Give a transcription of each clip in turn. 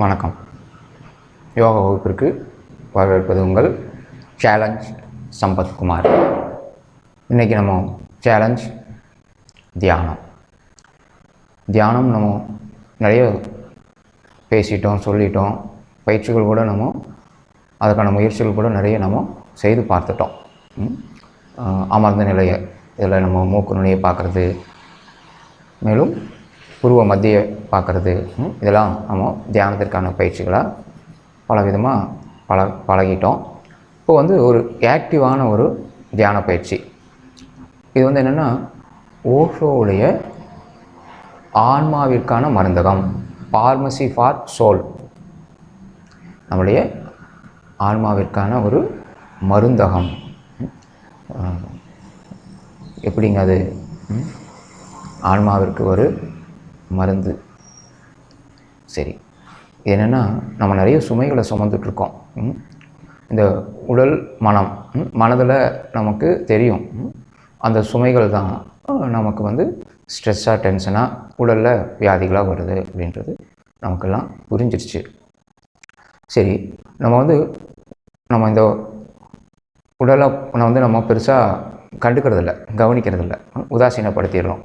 வணக்கம். யோகா வகுப்பிற்கு வரவேற்பது உங்கள் சேலஞ்ச் சம்பத்குமார் இன்றைக்கி நம்ம சேலஞ்ச் தியானம். தியானம் நம்ம நிறைய பேசிட்டோம் சொல்லிட்டோம். பயிற்சிகள் கூட நம்ம அதுக்கான முயற்சிகள் கூட நிறைய நம்ம செய்து பார்த்துட்டோம். அமர்ந்த நிலையை இதில் நம்ம மூக்கு நுனியை பார்க்குறது. மேலும் புருவ மத்திய பார்க்குறது. இதெல்லாம் நம்ம தியானத்திற்கான பயிற்சிகளாக பல விதமாக பழ பழகிட்டோம். இப்போ வந்து ஒரு ஆக்டிவான ஒரு தியான பயிற்சி. இது வந்து என்னென்னா ஓஷோவுடைய ஆன்மாவிற்கான மருந்தகம் பார்மசி ஃபார் சோல் நம்முடைய ஆன்மாவிற்கான ஒரு மருந்தகம். எப்படிங்க அது? ஆன்மாவிற்கு ஒரு மருந்து. சரி. என்னென்னா நம்ம நிறைய சுமைகளை சுமந்துட்டுருக்கோம் ம்? இந்த உடல் மனம் மனதில் நமக்கு தெரியும். அந்த சுமைகள் தான் நமக்கு வந்து ஸ்ட்ரெஸ்ஸாக டென்ஷனாக உடலில் வியாதிகளாக வருது அப்படின்றது நமக்கெல்லாம் புரிஞ்சிருச்சு. சரி நம்ம வந்து நம்ம இந்த உடலை வந்து நம்ம பெருசாக கண்டுக்கிறதில்ல கவனிக்கிறதில்ல. உதாசீனப்படுத்திடுறோம்.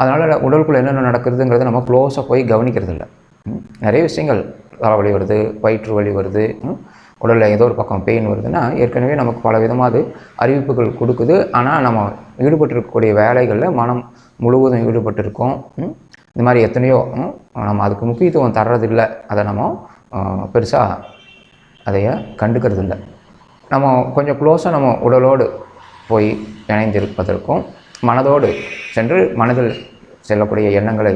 அதனால் உடலுக்குள்ளே என்னென்ன நடக்குதுங்கிறத நம்ம க்ளோஸாக போய் கவனிக்கிறதில்ல. இல்லை நிறைய விஷயங்கள் தலைவலி வருது வயிற்று வலி வருது உடலில் ஏதோ ஒரு பக்கம் பெயின் வருதுன்னா ஏற்கனவே நமக்கு பல விதமாக அது அறிவிப்புகள் கொடுக்குது. ஆனால் நம்ம ஈடுபட்டிருக்கக்கூடிய வேலைகளில் மனம் முழுவதும் ஈடுபட்டிருக்கோம். இந்த மாதிரி எத்தனையோ நம்ம அதுக்கு முக்கியத்துவம் தர்றதில்லை. அதை நம்ம பெருசாக அதைய கண்டுக்கிறது இல்லை நம்ம கொஞ்சம் க்ளோஸாக நம்ம உடலோடு போய் இணைந்திருப்பதற்கும் மனதோடு சென்று மனதில் செல்லக்கூடிய எண்ணங்களை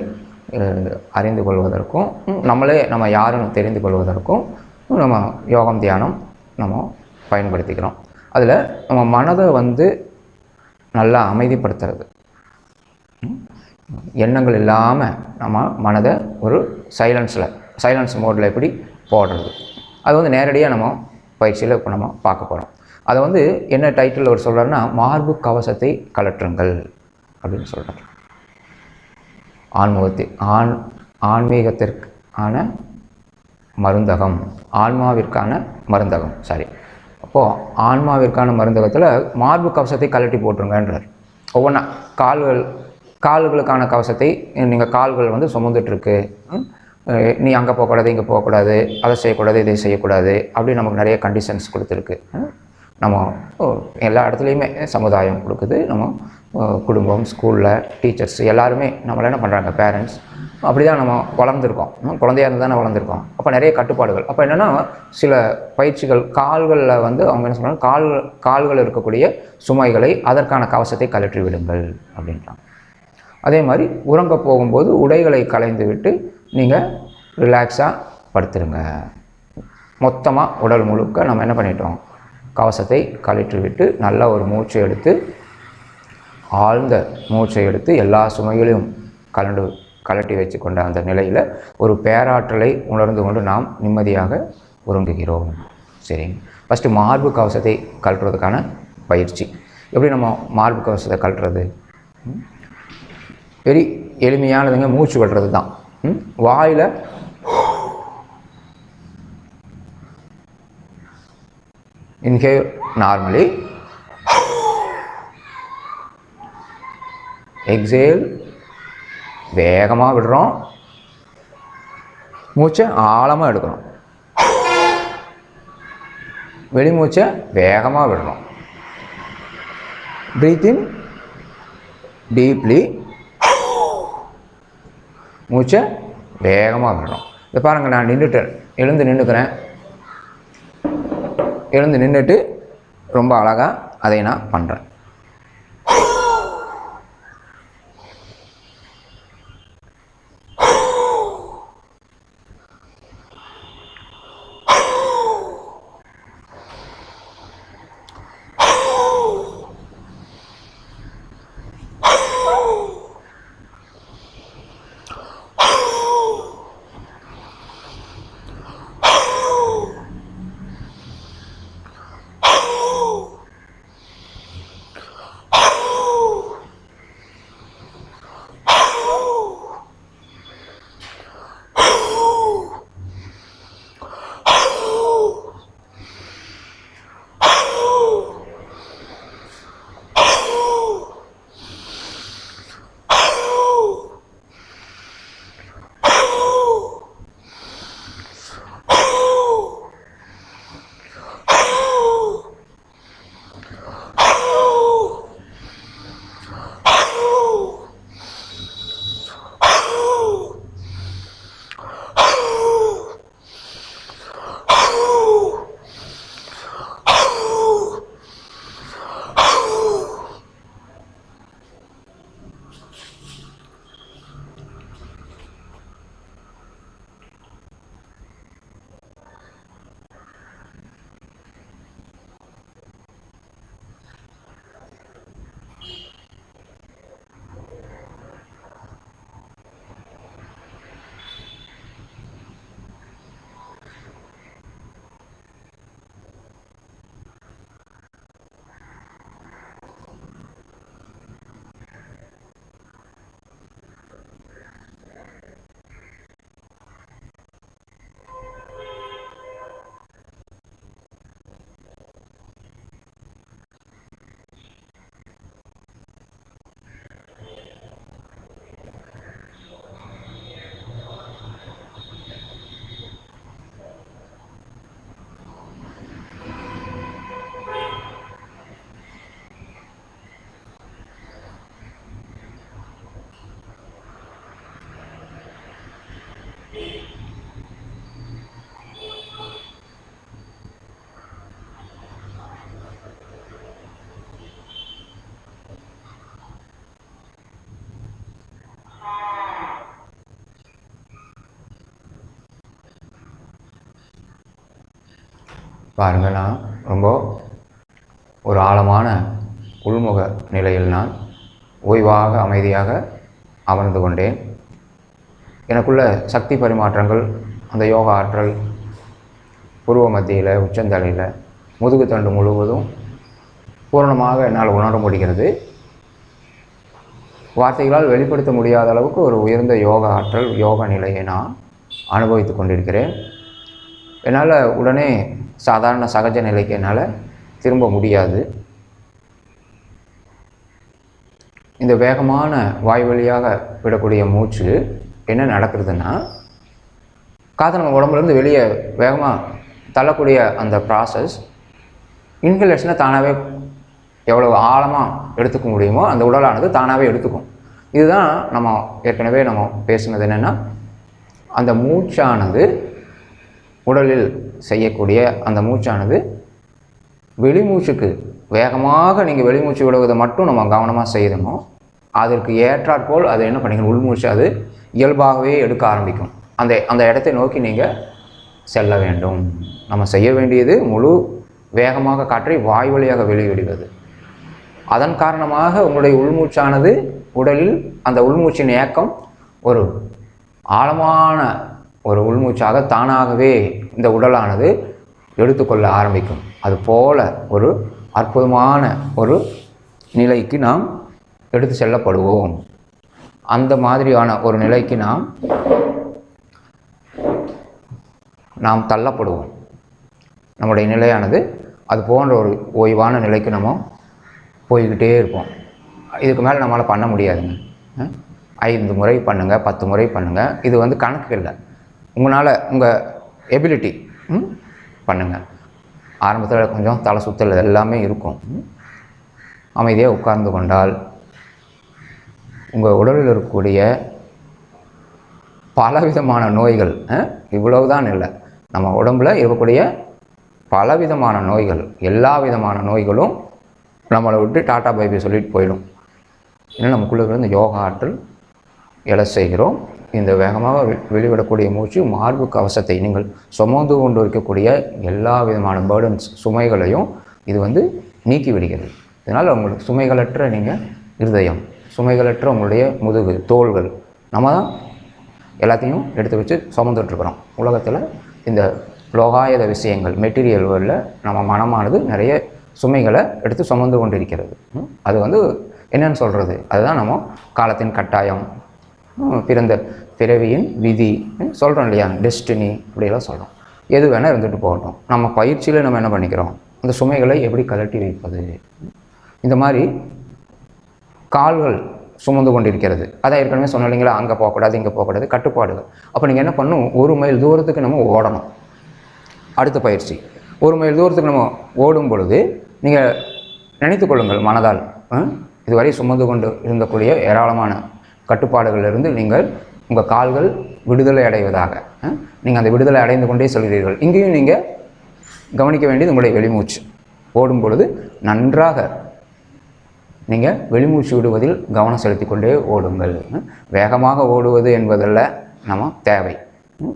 அறிந்து கொள்வதற்கும் நம்மளே நம்ம யாருன்னு தெரிந்து கொள்வதற்கும் நம்ம யோகம் தியானம் நம்ம பயன்படுத்திக்கிறோம். அதில் நம்ம மனதை வந்து நல்லா அமைதிப்படுத்துறது. எண்ணங்கள் இல்லாமல் நம்ம மனதை ஒரு சைலன்ஸில் சைலன்ஸ் மோடில் எப்படி போடுறது. அது வந்து நேரடியாக நம்ம பயிற்சியில் இப்போ நம்ம பார்க்க போகிறோம் அதை வந்து என்ன டைட்டில் அவர் சொல்கிறாருன்னா மார்பு கவசத்தை கலற்றுங்கள் அப்படின்னு சொல்கிறார் ஆன்முகத்தை ஆண் ஆன்மீகத்திற்கான மருந்தகம். ஆன்மாவிற்கான மருந்தகம். சாரி அப்போது ஆன்மாவிற்கான மருந்தகத்தில் மார்பு கவசத்தை கழட்டி போட்டுருங்கன்றார். ஒவ்வொன்றா கால்கள் கால்களுக்கான கவசத்தை நீங்கள் கால்கள் வந்து சுமந்துட்டுருக்கு நீ அங்கே போகக்கூடாது இங்கே போகக்கூடாது அதை செய்யக்கூடாது இதை செய்யக்கூடாது அப்படி நமக்கு நிறைய கண்டிஷன்ஸ் கொடுத்துருக்கு. நம்ம ஓ, எல்லா இடத்துலையுமே சமுதாயம் கொடுக்குது. நம்ம குடும்பம் ஸ்கூலில் டீச்சர்ஸ் எல்லாருமே நம்மளை என்ன பண்ணுறாங்க பேரண்ட்ஸ் அப்படி தான் நம்ம வளர்ந்துருக்கோம். குழந்தையாக இருந்து தானே வளர்ந்துருக்கோம். அப்போ நிறைய கட்டுப்பாடுகள். அப்போ என்னென்னா சில பயிற்சிகள் கால்களில் வந்து அவங்க என்ன சொல்கிறாங்க கால் கால்கள் இருக்கக்கூடிய சுமைகளை அதற்கான கவசத்தை கழற்றி விடுங்கள் அப்படின்றாங்க. அதே மாதிரி உறங்க போகும்போது உடைகளை களைந்து விட்டு நீங்கள் ரிலாக்ஸாக படுத்துருங்க. மொத்தமாக உடல் முழுக்க நம்ம என்ன பண்ணிட்டோம் கவசத்தை கழற்றி விட்டு நல்ல ஒரு மூச்சு எடுத்து ஆழ்ந்த மூச்சை எடுத்து எல்லா சுமைகளையும் கலண்டு கலட்டி வச்சு கொண்ட அந்த நிலையில் ஒரு பேராற்றலை உணர்ந்து கொண்டு நாம் நிம்மதியாக உறங்குகிறோம். சரிங்க ஃபஸ்ட்டு மார்பு கவசத்தை கழட்டுறதுக்கான பயிற்சி. எப்படி நம்ம மார்பு கவசத்தை கழட்டுறது பெரிய எளிமையானதுங்க மூச்சு விடுறது தான் வாயில் இன்ஹே இன்ஹேல் நார்மலி எக்ஸேல் வேகமாக விடுறோம் மூச்சை ஆழமாக எடுக்கிறோம் வெளிமூச்சை வேகமாக விடுறோம் ப்ரீத்திங் இன் டீப்லி மூச்சை வேகமாக விடுறோம் இதை பாருங்கள் நான் நின்றுட்டேன் எழுந்து நின்றுக்கிறேன் எழுந்து நின்றுட்டு ரொம்ப அழகாக அதை நான் பண்ணுறேன் பாருங்கள் நான் ரொம்ப ஒரு ஆழமான உள்முக நிலையில் நான் ஓய்வாக அமைதியாக அமர்ந்து கொண்டேன். எனக்குள்ள சக்தி பரிமாற்றங்கள் அந்த யோகா ஆற்றல் புருவ மத்தியில் உச்சந்தலையில் முதுகுத்தண்டு முழுவதும் பூரணமாக என்னால் உணர முடிகிறது. வார்த்தைகளால் வெளிப்படுத்த முடியாத அளவுக்கு ஒரு உயர்ந்த யோகா ஆற்றல் யோக நிலையை நான் அனுபவித்து கொண்டிருக்கிறேன். என்னால் உடனே சாதாரண சகஜ நிலைக்கு என்னால் திரும்ப முடியாது. இந்த வேகமான வாய் வழியாக விடக்கூடிய மூச்சு என்ன நடக்குதுன்னா காற்று நம்ம உடம்புலேருந்து வெளியே வேகமாக தள்ளக்கூடிய அந்த ப்ராசஸ் இன்ஹலேஷனை தானாகவே எவ்வளோ ஆழமாக எடுத்துக்க முடியுமோ அந்த உடலானது தானாகவே எடுத்துக்கும். இதுதான் நம்ம ஏற்கனவே நம்ம பேசுனது என்னென்னா அந்த மூச்சானது உடலில் செய்யக்கூடிய அந்த மூச்சானது வெளிமூச்சுக்கு வேகமாக நீங்கள் வெளிமூச்சு விடுவதை மட்டும் நம்ம கவனமாக செய்யணும். அதற்கு ஏற்றாற்போல் அதை என்ன பண்ணிக்கணும்? உள்மூச்சு அது இயல்பாகவே எடுக்க ஆரம்பிக்கும். அந்த அந்த இடத்தை நோக்கி நீங்கள் செல்ல வேண்டும். நம்ம செய்ய வேண்டியது முழு வேகமாக காற்றை வாய் வழியாக வெளியிடுவது. அதன் காரணமாக உங்களுடைய உள்மூச்சானது உடலில் அந்த உள்மூச்சின் ஏக்கம் ஒரு ஆழமான ஒரு உள்மூச்சாக தானாகவே இந்த உடலானது எடுத்துக்கொள்ள ஆரம்பிக்கும். அது போல ஒரு அற்புதமான ஒரு நிலைக்கு நாம் எடுத்து செல்லப்படுவோம். அந்த மாதிரியான ஒரு நிலைக்கு நாம் நாம் தள்ளப்படுவோம். நம்முடைய நிலையானது அது போன்ற ஒரு ஓய்வான நிலைக்கு நம்ம போய்கிட்டே இருப்போம். இதுக்கு மேலே நம்மளால் பண்ண முடியாதுங்க. ஐந்து முறை பண்ணுங்கள் பத்து முறை பண்ணுங்கள் இது வந்து கணக்கு இல்லை உங்களால் உங்கள் எபிலிட்டி பண்ணுங்கள் ஆரம்பத்தில் கொஞ்சம் தலை சுத்தல் எல்லாமே இருக்கும். அமைதியாக உட்கார்ந்து கொண்டால் உங்கள் உடலில் இருக்கக்கூடிய பலவிதமான நோய்கள் அஹ், இவ்வளவுதான் இல்லை. நம்ம உடம்புல இருக்கக்கூடிய பலவிதமான நோய்கள் எல்லா விதமான நோய்களும் நம்மளை விட்டு டாட்டா பைபை சொல்லிட்டு போயிடும். இன்னும் நமக்குள்ளே இருந்து யோகா ஆற்றல் எழ செய்கிறோம். இந்த வேகமாக வெளிவிடக்கூடிய மூச்சு மார்பு கவசத்தை நீங்கள் சுமந்து கொண்டு இருக்கக்கூடிய எல்லா விதமான பேர்டன்ஸ் சுமைகளையும் இது வந்து நீக்கி விடுகிறது. இதனால் உங்களுக்கு சுமைகளற்ற நீங்கள் இருதயம் சுமைகளற்ற உங்களுடைய முதுகு தோள்கள் நம்ம தான் எல்லாத்தையும் எடுத்து வச்சு சுமந்துட்ருக்குறோம் உலகத்தில் இந்த லோகாயத விஷயங்கள் மெட்டீரியல் வேர்ல்டில் நம்ம மனமானது நிறைய சுமைகளை எடுத்து சுமந்து கொண்டிருக்கிறது. அது வந்து என்னன்னு சொல்கிறது அதுதான் நம்ம காலத்தின் கட்டாயம். பிறந்த பிறவியின் விதி. சொல்கிறோம் இல்லையா? டெஸ்டினி அப்படியெல்லாம் சொல்கிறோம் எது வேணால் இருந்துட்டு போகட்டும். நம்ம பயிற்சியில் நம்ம என்ன பண்ணிக்கிறோம்? அந்த சுமைகளை எப்படி கழட்டி வைப்பது? இந்த மாதிரி கால்கள் சுமந்து கொண்டிருக்கிறது. அதான் ஏற்கனவே சொன்ன இல்லைங்களா? அங்கே போகக்கூடாது இங்கே போகக்கூடாது கட்டுப்பாடுகள். அப்போ நீங்கள் என்ன பண்ணணும்? ஒரு மைல் தூரத்துக்கு நம்ம ஓடணும். அடுத்த பயிற்சி. ஒரு மைல் தூரத்துக்கு நம்ம ஓடும் பொழுது நீங்கள் நினைத்து கொள்ளுங்கள் மனதால். இதுவரை சுமந்து கொண்டு இருந்தக்கூடிய ஏராளமான கட்டுப்பாடுகளிலிருந்து நீங்கள் உங்கள் கால்கள் விடுதலை அடைவதாக நீங்கள் அந்த விடுதலை அடைந்து கொண்டே செல்கிறீர்கள். இங்கேயும் நீங்கள் கவனிக்க வேண்டியது உங்களுடைய வெளிமூச்சு. ஓடும் பொழுது நன்றாக நீங்கள் வெளிமூச்சு விடுவதில் கவனம் செலுத்தி கொண்டே ஓடுங்கள் வேகமாக ஓடுவது என்பதல்ல நம்ம தேவை.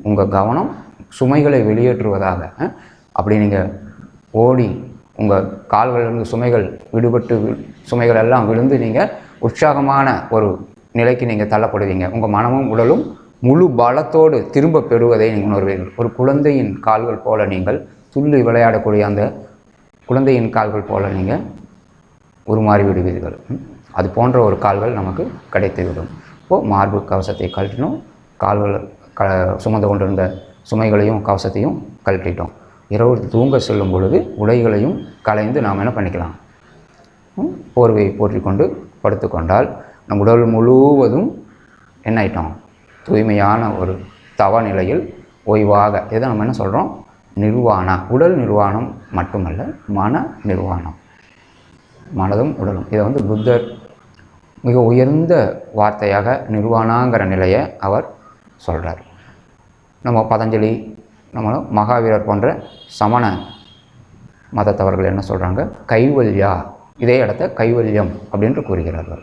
உங்கள் கவனம் சுமைகளை வெளியேற்றுவதாக அப்படி நீங்கள் ஓடி உங்கள் கால்களிலிருந்து சுமைகள் விடுபட்டு சுமைகள் எல்லாம் விழுந்து நீங்கள் உற்சாகமான ஒரு நிலைக்கு நீங்கள் தள்ளப்படுவீங்க. உங்கள் மனமும் உடலும் முழு பலத்தோடு திரும்ப பெறுவதை நீங்கள் உணர்வீர்கள். ஒரு குழந்தையின் கால்கள் போல நீங்கள் துள்ளி விளையாடக்கூடிய அந்த குழந்தையின் கால்கள் போல நீங்கள் உருமாறி விடுவீர்கள். அது போன்ற ஒரு கால்கள் நமக்கு கிடைத்துவிடும். இப்போது மார்பு கவசத்தை கழட்டினோம் கால்கள் க சுமந்து கொண்டிருந்த சுமைகளையும் கவசத்தையும் கழட்டிட்டோம் இரவு தூங்க செல்லும் பொழுது உடைகளையும் களைந்து நாம் என்ன பண்ணிக்கலாம்? போர்வையை போற்றிக்கொண்டு படுத்துக்கொண்டால் நம் உடல் முழுவதும் என்ன ஆயிட்டோம்? தூய்மையான ஒரு தவ நிலையில் ஓய்வாக. இதை நம்ம என்ன சொல்கிறோம் நிர்வாணா உடல் நிர்வாணம் மட்டுமல்ல மன நிர்வாணம். மனதும் உடலும். இதை வந்து புத்தர் மிக உயர்ந்த வார்த்தையாக நிர்வாணாங்கிற நிலையை அவர் சொல்கிறார் நம்ம பதஞ்சலி நம்ம மகாவீரர் போன்ற சமண மதத்தவர்கள் என்ன சொல்கிறாங்க கைவல்யா. இதே இடத்த கைவல்யம் அப்படின்று கூறுகிறார்கள்.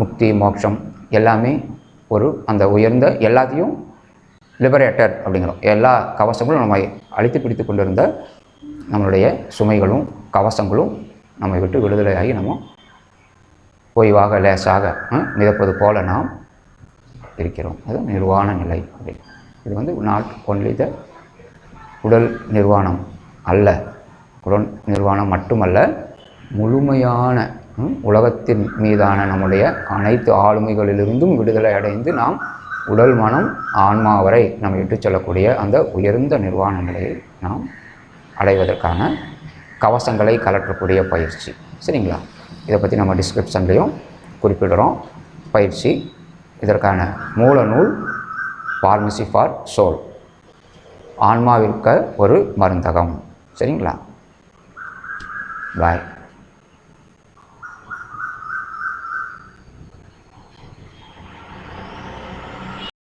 முக்தி மோட்சம் எல்லாமே ஒரு அந்த உயர்ந்த எல்லாத்தையும் லிபரேட்டர் அப்படிங்கிறோம். எல்லா கவசங்களும் நம்ம அழித்து பிடித்து கொண்டிருந்த நம்மளுடைய சுமைகளும் கவசங்களும் நம்மை விட்டு விடுதலையாகி நம்ம ஓய்வாக லேசாக மிதப்பது போல நாம் இருக்கிறோம். அது நிர்வாண நிலை அப்படின்னு இது வந்து நாட் ஒன்லி த உடல் நிர்வாணம் அல்ல. உடல் நிர்வாணம் மட்டுமல்ல முழுமையான உலகத்தின் மீதான நம்முடைய அனைத்து ஆளுமைகளிலிருந்தும் விடுதலை அடைந்து நாம் உடல் மனம் ஆன்மா வரை நம்ம இட்டுச் செல்லக்கூடிய அந்த உயர்ந்த நிர்வாண நிலையை நாம் அடைவதற்கான கவசங்களை கலற்றக்கூடிய பயிற்சி. சரிங்களா? இதை பற்றி நம்ம டிஸ்கிரிப்ஷன்லேயும் குறிப்பிடுறோம். பயிற்சி. இதற்கான மூல நூல் ஃபார்மசி ஃபார் சோல் ஆன்மாவிற்க ஒரு மருந்தகம். சரிங்களா? பாய்